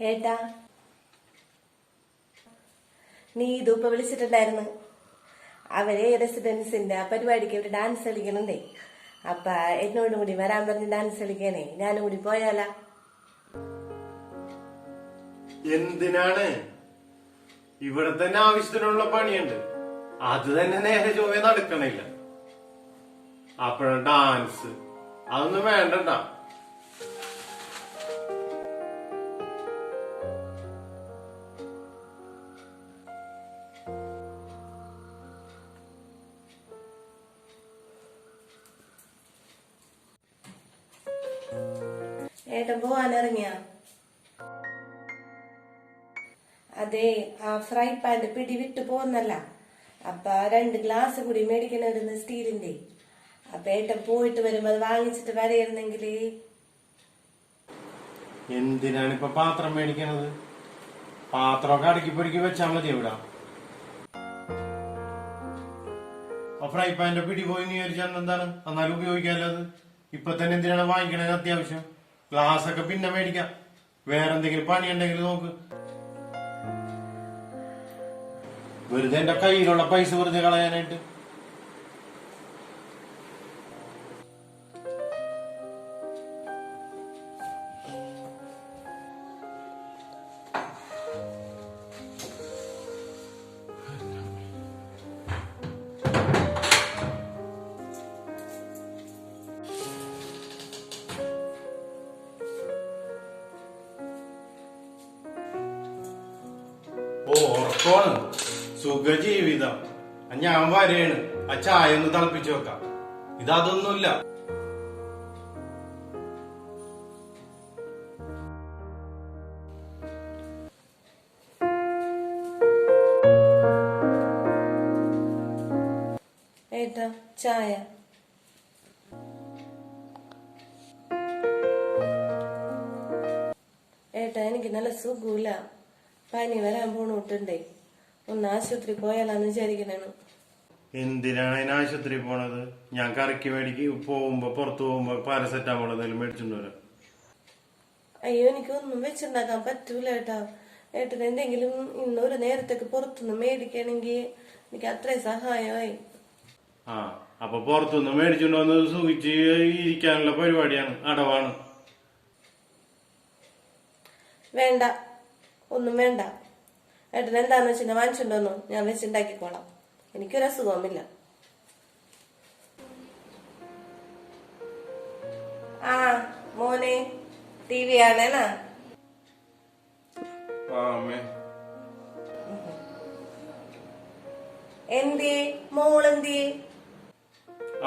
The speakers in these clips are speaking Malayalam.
ഏട്ടാ നീ ഇതിപ്പോ വിളിച്ചിട്ടുണ്ടായിരുന്നു. അവരെ റെസിഡൻസിന്റെ ആ പരിപാടിക്ക് ഒരു ഡാൻസ് കളിക്കണുണ്ടേ. അപ്പൊ എന്നോടും കൂടി വരാൻ പറഞ്ഞ് ഡാൻസ് കളിക്കാനേ. ഞാനും കൂടി പോയാലാ. എന്തിനാണ്? ഇവിടെ തന്നെ ആവശ്യത്തിനുള്ള പണിയുണ്ട്. അത് തന്നെ നേരെ ചൊവ്വേ നടക്കണില്ല. അപ്പഴ ഡാൻസ് അതൊന്നും വേണ്ടണ്ട ഏട്ടൻ പോവാനിറങ്ങിയ. അതെ ആ ഫ്രൈ പാന്റെ പിടി വിട്ടു പോന്നല്ല അപ്പൊ രണ്ട് ഗ്ലാസ് കൂടി മേടിക്കണമായിരുന്നു സ്റ്റീലിന്റെ. അപ്പൊ ഏട്ടൻ പോയിട്ട് വരുമ്പോ അത് വാങ്ങിച്ചിട്ട് വരയിരുന്നെങ്കിൽ എന്തിനാണ് ഇപ്പൊ പാത്രം മേടിക്കണത്? പാത്രമൊക്കെ അടുക്കി പൊരുക്കി വെച്ചാ മതി ഇവിടെ. ഫ്രൈ പാന്റെ പിടി പോയി എന്ന് വിചാരിച്ചാൽ എന്താണ്? എന്നാലും ഉപയോഗിക്കാമല്ലോ അത്? ഇപ്പൊ തന്നെ എന്തിനാണ് വാങ്ങിക്കണത് അത്യാവശ്യം? ഗ്ലാസ് ഒക്കെ പിന്നെ മേടിക്കാം. വേറെ എന്തെങ്കിലും പണി ഉണ്ടെങ്കിൽ നോക്ക്. വെറുതെ എന്റെ കയ്യിലുള്ള പൈസ വെറുതെ കളയാനായിട്ട്. ഓ സുഖജീവിതം. ഞാൻ വരേണ്. ആ ചായ ഒന്ന് തിളപ്പിച്ചു വെക്കാം. ഇതൊന്നുമില്ല ചായ. ഏട്ടാ എനിക്ക് നല്ല സുഖമില്ല. പനി വരാൻ പോണോട്ടുണ്ടേ ഒന്ന് ആശുപത്രി പോയാലാന്ന് വിചാരിക്കണേണ്. എന്തിനാണ് അതിന് ആശുപത്രി പോണത്? ഞാൻ കറക്കി മേടിക്ക് പോകുമ്പോ പുറത്തു പോകുമ്പോ പാരസെറ്റാമോൾ എന്തെങ്കിലും മേടിച്ചിട്ട് വരാം. അയ്യോ എനിക്കൊന്നും വെച്ചുണ്ടാക്കാൻ പറ്റൂല ഏട്ടാ. ഏട്ടന് എന്തെങ്കിലും ഇന്നൊരു നേരത്തേക്ക് പുറത്തുനിന്ന് മേടിക്കണമെങ്കിൽ എനിക്ക് അത്രയും സഹായമായി. ആ അപ്പൊ പുറത്തുനിന്ന് മേടിച്ചുകൊണ്ട് വന്ന് സുഖിച്ച് ഇരിക്കാനുള്ള പരിപാടിയാണ് അടവാണ്. വേണ്ട. ഒന്നും വേണ്ട. ഏട്ടൻ എന്താന്ന് വെച്ചാൽ വാങ്ങിച്ചുണ്ടോന്നു ഞാൻ വെച്ചുണ്ടാക്കിക്കോളാം എനിക്കൊരു അസുഖവുമില്ല. ആ മോനെ ടി വി ആണേനാ എന്തി മോളെന്തിയേ?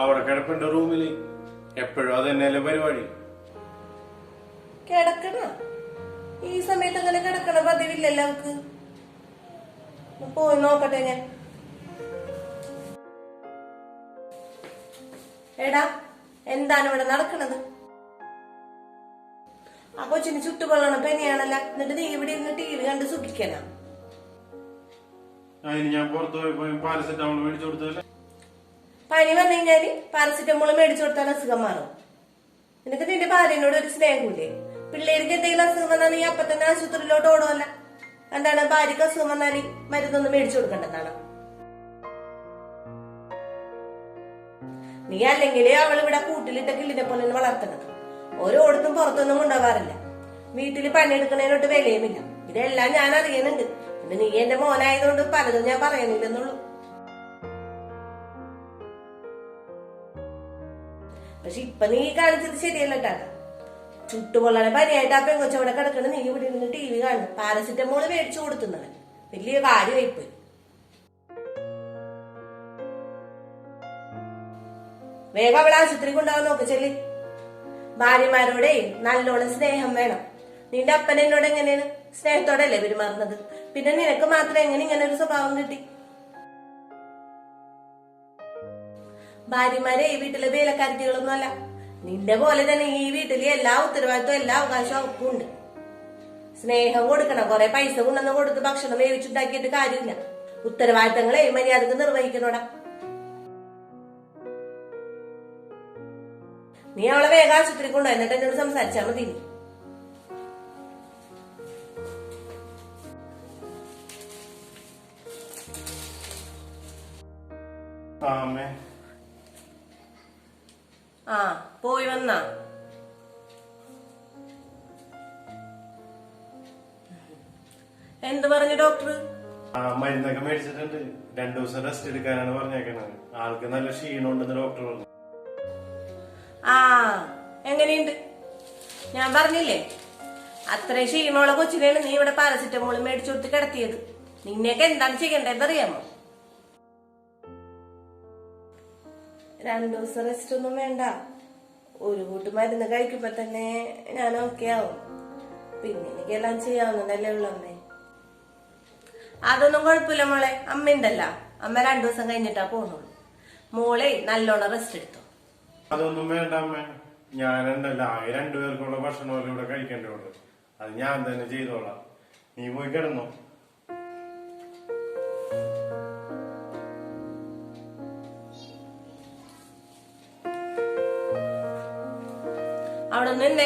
അവിടെ കിടപ്പുണ്ട് റൂമിൽ. എപ്പോഴും അത് തന്നെയല്ലേ പരിപാടി? കിടക്കണ? ഈ സമയത്ത് അങ്ങനെ കിടക്കണ പതിവില്ലല്ലോ അവക്ക്. പോയി നോക്കട്ടെ ഞാൻ. എടാ എന്താണ് ഇവിടെ നടക്കണത്? ആ കൊച്ചിന് ചുട്ടുകൊള്ളണ പനിയാണല്ല. എന്നിട്ട് നീ ഇവിടെ ഇരുന്ന് ടി വി കണ്ട് സുഖിക്കണ ഞാൻ പുറത്തു പോയി പാരസെറ്റാമോൾ മേടിച്ചു കൊടുത്തല്ലേ പനി വന്നു കഴിഞ്ഞാൽ പാരസെറ്റമോൾ മേടിച്ചു കൊടുത്താൽ അസുഖം മാറും. നിനക്ക് നിന്റെ ഭാര്യനോട് ഒരു സ്നേഹമില്ലേ പിള്ളേർക്ക് എന്തെങ്കിലും അസുഖം വന്നാൽ നീ അപ്പൊ തന്നെ ആശുപത്രിയിലോട്ട് ഓടുമല്ല എന്താണ് ഭാര്യക്ക് അസുഖം വന്നാൽ മരുന്നൊന്നും മേടിച്ചു കൊടുക്കണ്ടെന്നാണ് നീ അല്ലെങ്കിൽ അവൾ ഇവിടെ കൂട്ടിലിട്ട കിള്ളിനെ പോലെ ഒന്ന് വളർത്തണത്. ഓരോടത്തും പുറത്തൊന്നും കൊണ്ടുപോകാറില്ല. വീട്ടിൽ പണിയെടുക്കണതിനോട്ട് വിലയുമില്ല. ഇതെല്ലാം ഞാൻ അറിയുന്നുണ്ട്. പിന്നെ നീ എന്റെ മോനായതുകൊണ്ട് പലതും ഞാൻ പറയുന്നില്ലെന്നുള്ളൂ പക്ഷെ ഇപ്പൊ നീ കാണിച്ചത് ശരിയല്ല കേട്ടാ. ചുട്ടുപൊള്ളണ പനിയായിട്ട് ആ പെങ്കൊച്ചവിടെ കിടക്കണ നീ ഇവിടെ ഇരുന്ന് ടി വി കാണുന്നു പാരസിറ്റമോൾ മേടിച്ചു കൊടുത്തുന്നവൻ വലിയ കാര്യമായിപ്പോയി. വേഗം അവളെ ആശുപത്രി കൊണ്ടുപോകാൻ നോക്ക് ചെല്ലി. ഭാര്യമാരോടെ നല്ലോണം സ്നേഹം വേണം. നിന്റെ അപ്പൻ എന്നോട് എങ്ങനെയാണ്? സ്നേഹത്തോടെ അല്ലേ പെരുമാറുന്നത്? പിന്നെ നിനക്ക് മാത്രം എങ്ങനെ ഇങ്ങനെ ഒരു സ്വഭാവം കിട്ടി? ഭാര്യമാരെ ഈ വീട്ടിലെ വേലക്കാരത്തികളൊന്നും അല്ല നിന്റെ പോലെ തന്നെ ഈ വീട്ടിലെ എല്ലാ ഉത്തരവാദിത്വം എല്ലാ അവകാശവും അവർക്കും ഉണ്ട് സ്നേഹം കൊടുക്കണം കുറെ പൈസ കൊണ്ടുവന്ന് കൊടുത്ത് ഭക്ഷണം വേവിച്ചുണ്ടാക്കിയിട്ട് കാര്യമില്ല. ഉത്തരവാദിത്തങ്ങളെ മര്യാദയ്ക്ക് നിർവഹിക്കണോടാ. നീ അവളെ വേഗം ആശുപത്രി കൊണ്ടു എന്നിട്ട് എന്നോട് സംസാരിച്ചാൽ മതി. ആ പോയി വന്ന. എന്ത് പറഞ്ഞു ഡോക്ടർ ആ മരുന്നൊക്കെ മേടിച്ചിട്ടുണ്ട്. രണ്ടു ദിവസം റെസ്റ്റ് എടുക്കാനാണ് പറഞ്ഞേക്കണത് ആൾക്ക് നല്ല ക്ഷീണമുണ്ടെന്ന് ഡോക്ടർ പറഞ്ഞു. ആ എങ്ങനെയുണ്ട്? ഞാൻ പറഞ്ഞില്ലേ? അത്രയും ക്ഷീണമുള്ള കൊച്ചിനെയാണ് നീ ഇവിടെ പാരസിറ്റമോൾ മേടിച്ചു കൊടുത്ത് കിടത്തിയത്. നിന്നെയൊക്കെ എന്താണ് ചെയ്യേണ്ടതെന്ന് അറിയാമോ? രണ്ടു ദിവസം റെസ്റ്റ് ഒന്നും വേണ്ട. ഒരു കൂട്ട് മരുന്ന് കഴിക്കുമ്പോ തന്നെ ഞാൻ ഓക്കെ ആവും. പിന്നെ എനിക്കെല്ലാം ചെയ്യാവുന്നതല്ലേ ഉള്ളൂ അമ്മേ. അതൊന്നും കുഴപ്പമില്ല മോളെ. അമ്മ ഉണ്ടല്ല. അമ്മ രണ്ടു ദിവസം കഴിഞ്ഞിട്ടാ പോണുള്ളൂ മോളെ നല്ലോണം റെസ്റ്റ് എടുത്തു. അതൊന്നും വേണ്ട അമ്മേ. ഞാനുണ്ടല്ലോ. ആ രണ്ടുപേർക്കുള്ള ഭക്ഷണം ഇവിടെ കഴിക്കേണ്ടതുള്ളൂ. അത് ഞാൻ തന്നെ ചെയ്തോളാം. നീ പോയി കിടന്നോ. അവിടെ നിന്നെ.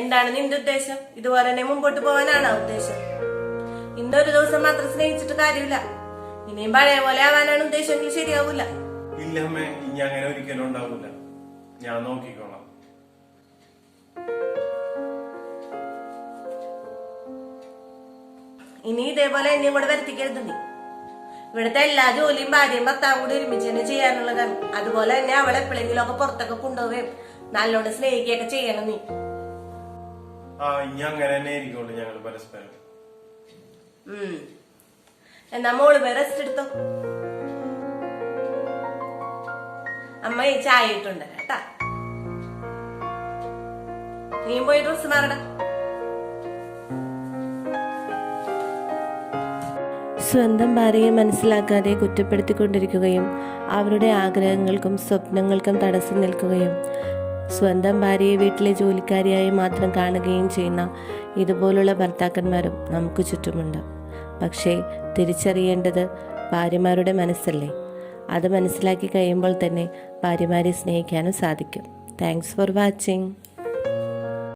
എന്താണ് നിന്റെ ഉദ്ദേശം? ഇതുപോലെ തന്നെ മുമ്പോട്ട് പോകാനാണോ ഉദ്ദേശം? ഇന്നൊരു ദിവസം മാത്രം സ്നേഹിച്ചിട്ട് കാര്യമില്ല. ഇനിയും പഴയ പോലെ ആവാനാണ് ഉദ്ദേശമെങ്കിൽ ശരിയാവൂല. ഇല്ല അമ്മേ ഇനി അങ്ങനെ ഒരിക്കലും ഉണ്ടാവില്ല ഞാൻ നോക്കിക്കോളാം. ഇനി ഇതേപോലെ എന്നെയും കൂടെ വരുത്തിക്കരുത് നീ. ഇവിടുത്തെ എല്ലാ ജോലിയും ഭാര്യയും ഭർത്താവും കൂടി ഒരുമിച്ച് തന്നെ ചെയ്യാനുള്ളതാണ്. അതുപോലെ തന്നെ അവളെപ്പോഴെങ്കിലും ഒക്കെ പുറത്തൊക്കെ കൊണ്ടുപോവുകയും നല്ലോണം സ്നേഹിക്കുകയൊക്കെ ചെയ്യണം നീ. ആ ഇനി അങ്ങനെ തന്നെ ആയിരിക്കുള്ളൂ ഞങ്ങൾ പരസ്പരം. ഉം. എന്നാ മോൾ പോയി റെസ്റ്റ് എടുത്തോ. അമ്മ ഈ ചായ ഇട്ടുണ്ട് കേട്ടാ. നീയും പോയി ഡ്രസ് മാറണം സ്വന്തം ഭാര്യയെ മനസ്സിലാക്കാതെ കുറ്റപ്പെടുത്തിക്കൊണ്ടിരിക്കുകയും അവരുടെ ആഗ്രഹങ്ങൾക്കും സ്വപ്നങ്ങൾക്കും തടസ്സം നിൽക്കുകയും സ്വന്തം ഭാര്യയെ വീട്ടിലെ ജോലിക്കാരിയായി മാത്രം കാണുകയും ചെയ്യുന്ന ഇതുപോലുള്ള ഭർത്താക്കന്മാരും നമുക്ക് ചുറ്റുമുണ്ട്. പക്ഷേ തിരിച്ചറിയേണ്ടത് ഭാര്യമാരുടെ മനസ്സല്ലേ? അത് മനസ്സിലാക്കി കഴിയുമ്പോൾ തന്നെ ഭാര്യമാരെ സ്നേഹിക്കാനും സാധിക്കും. Thanks for watching